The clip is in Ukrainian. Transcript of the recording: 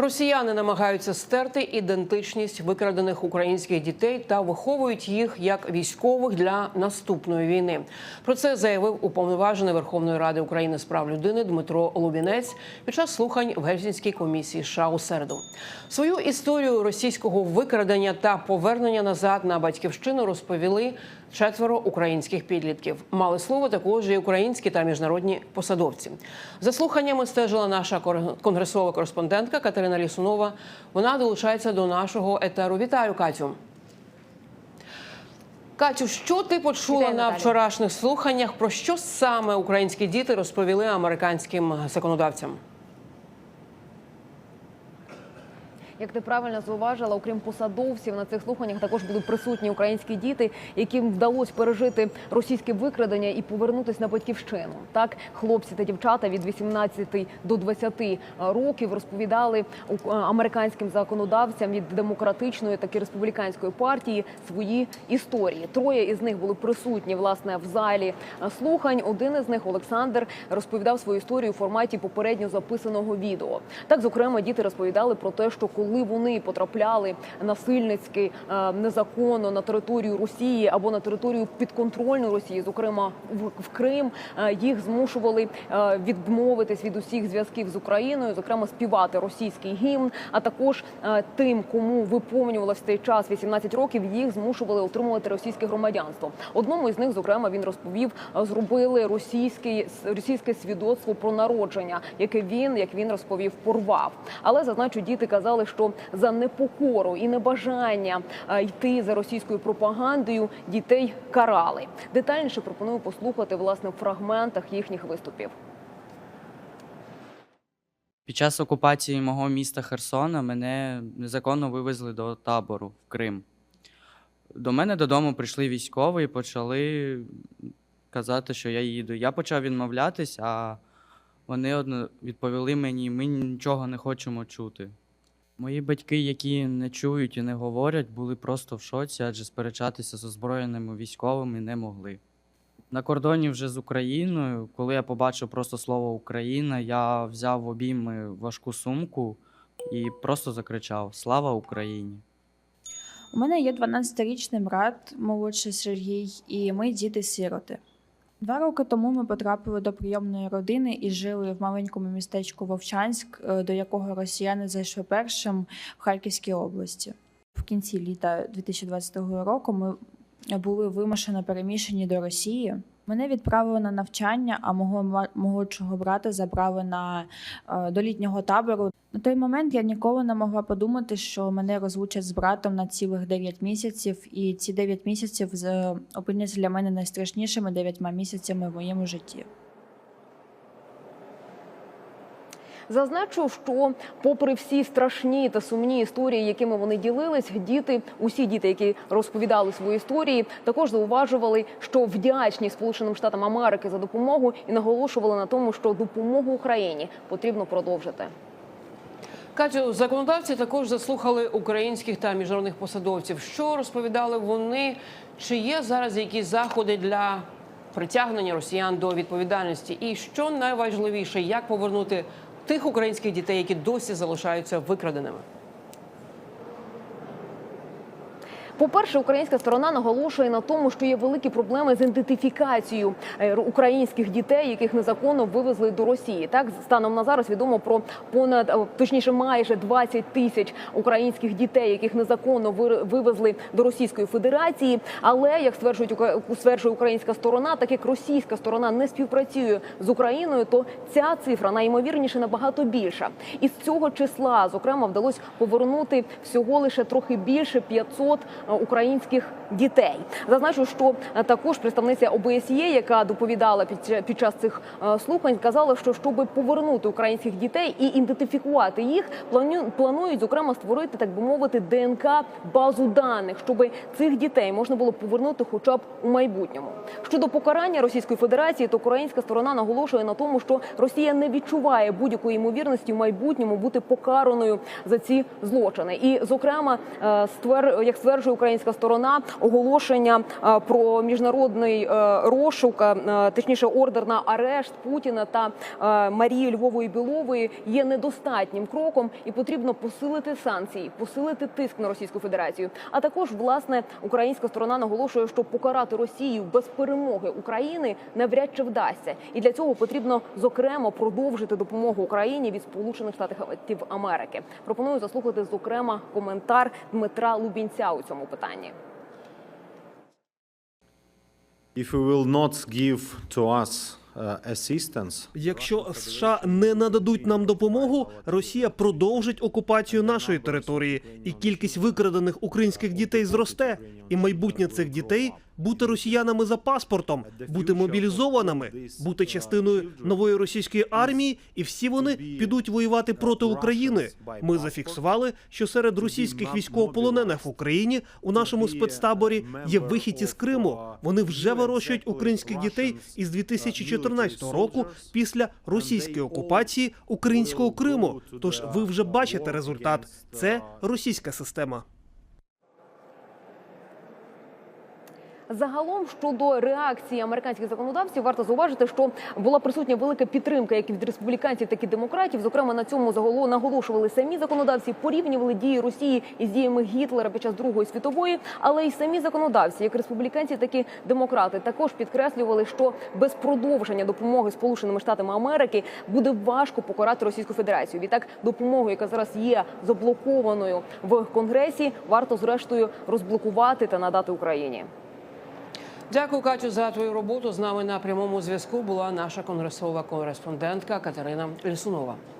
Росіяни намагаються стерти ідентичність викрадених українських дітей та виховують їх як військових для наступної війни. Про це заявив уповноважений Верховної Ради України з прав людини Дмитро Лубінець під час слухань в Гельсінській комісії США у середу. Свою історію російського викрадення та повернення назад на батьківщину розповіли четверо українських підлітків. Мали слово також і українські та міжнародні посадовці. За слуханнями стежила наша конгресова кореспондентка Катерина Лісунова. Вона долучається до нашого етеру. Вітаю, Катю. Катю, що ти почула Вітаю, на Наталя. вчорашніх слуханнях? Про що саме українські діти розповіли американським законодавцям? Як ти правильно зауважила, окрім посадовців на цих слуханнях також були присутні українські діти, яким вдалося пережити російське викрадення і повернутися на батьківщину. Так, хлопці та дівчата від 18 до 20 років розповідали у- американським законодавцям від демократичної так республіканської партії свої історії. Троє із них були присутні власне в залі слухань. Один із них Олександр розповідав свою історію у форматі попередньо записаного відео. Так, зокрема, діти розповідали про те, що коли вони потрапляли насильницьки е, незаконно на територію Росії або на територію підконтрольну Росії, зокрема в, Крим, е, їх змушували е, відмовитись від усіх зв'язків з Україною, зокрема співати російський гімн. А також тим, кому виповнювалося цей час 18 років, їх змушували отримувати російське громадянство. Одному із них, зокрема, він розповів, зробили російське, російське свідоцтво про народження, яке він, як він розповів, порвав. Але зазначу, діти казали, що за непокору і небажання е, йти за російською пропагандою дітей карали. Детальніше пропоную послухати власне в фрагментах їхніх виступів. Під час окупації мого міста Херсона мене незаконно вивезли до табору в Крим. До мене додому прийшли військові і почали казати, що я їду. Я почав відмовлятись, а вони відповіли мені: ми нічого не хочемо чути. Мої батьки, які не чують і не говорять, були просто в шоці, адже сперечатися з озброєними військовими не могли. На кордоні вже з Україною, коли я побачив просто слово Україна, я взяв в обійми важку сумку і просто закричав Слава Україні! У мене є 12-річний брат, молодший Сергій, і ми діти-сироти. Два роки тому ми потрапили до прийомної родини і жили в маленькому містечку Вовчанськ, е, до якого росіяни зайшли першим в Харківській області. В кінці літа 2022 року ми були вимушено переміщені до Росії. Мене відправили на навчання, а мого молодшого брата забрали на е, до літнього табору. На той момент я ніколи не могла подумати, що мене розлучать з братом на цілих 9 місяців, і ці 9 місяців з- опиняться для мене найстрашнішими 9 місяцями в моєму житті. Зазначу, що, попри всі страшні та сумні історії, якими вони ділились, діти, усі діти, які розповідали свої історії, також зауважували, що вдячні Сполученим Штатам Америки за допомогу і наголошували на тому, що допомогу Україні потрібно продовжити. Катю, законодавці також заслухали українських та міжнародних посадовців. Що розповідали вони? Чи є зараз якісь заходи для притягнення росіян до відповідальності? І що найважливіше, як повернути тих українських дітей, які досі залишаються викраденими? По-перше, українська сторона наголошує на тому, що є великі проблеми з ідентифікацією е, українських дітей, яких незаконно вивезли до Росії. Так станом на зараз відомо про понад е, точніше майже 20 тисяч українських дітей, яких незаконно вивезли до Російської Федерації. Але як стверджують стверджує українська сторона, так як російська сторона не співпрацює з Україною, то ця цифра найімовірніше набагато більша. Із цього числа, зокрема, вдалося повернути всього лише трохи більше 500 е, українських дітей. Зазначу, що також представниця ОБСЄ, яка доповідала під, під час цих е, слухань, сказала, що щоб повернути українських дітей і ідентифікувати їх, планують зокрема створити, так би мовити, ДНК базу даних, щоб цих дітей можна було повернути, хоча б у майбутньому. Щодо покарання Російської Федерації, то українська сторона наголошує на тому, що Росія не відчуває будь-якої ймовірності в майбутньому бути покараною за ці злочини. І, зокрема, е, як стверджує українська сторона оголошення е, про міжнародний е, розшук, е, точніше ордер на арешт Путіна та Марії Львової Білової є недостатнім кроком, і потрібно посилити санкції, посилити тиск на Російську Федерацію. А також власне українська сторона наголошує, що покарати Росію без перемоги України навряд чи вдасться, і для цього потрібно зокрема продовжити допомогу Україні від Сполучених Штатів Америки. Пропоную заслухати зокрема коментар Дмитра Лубінця у цьому питанні. If you will not give to us uh, assistance, Якщо США не нададуть нам допомогу, Росія продовжить окупацію нашої території, і кількість викрадених українських дітей зросте. І майбутнє цих дітей бути росіянами за паспортом, бути мобілізованими, бути частиною нової російської армії, і всі вони підуть воювати проти України. Ми зафіксували, що серед російських військовополонених в Україні у нашому спецтаборі є вихідці з Криму. Вони вже вирощують українських дітей із 2014 року після російської окупації українського Криму. Тож ви вже бачите результат. Це російська система. Загалом щодо реакції американських законодавців, варто зауважити, що була присутня велика підтримка як від республіканців, так і демократів. Зокрема, на цьому заголо наголошували самі законодавці, порівнювали дії Росії із діями Гітлера під час Другої світової, але й самі законодавці, як республіканці, так і демократи, також підкреслювали, що без продовження допомоги Сполученими Штатами Америки буде важко покарати Російську Федерацію. Відтак, допомогу, яка зараз є заблокованою в Конгресі, варто зрештою розблокувати та надати Україні. Дякую, Катю, за твою роботу. З нами на прямому зв'язку була наша конгресова кореспондентка Катерина Лісунова.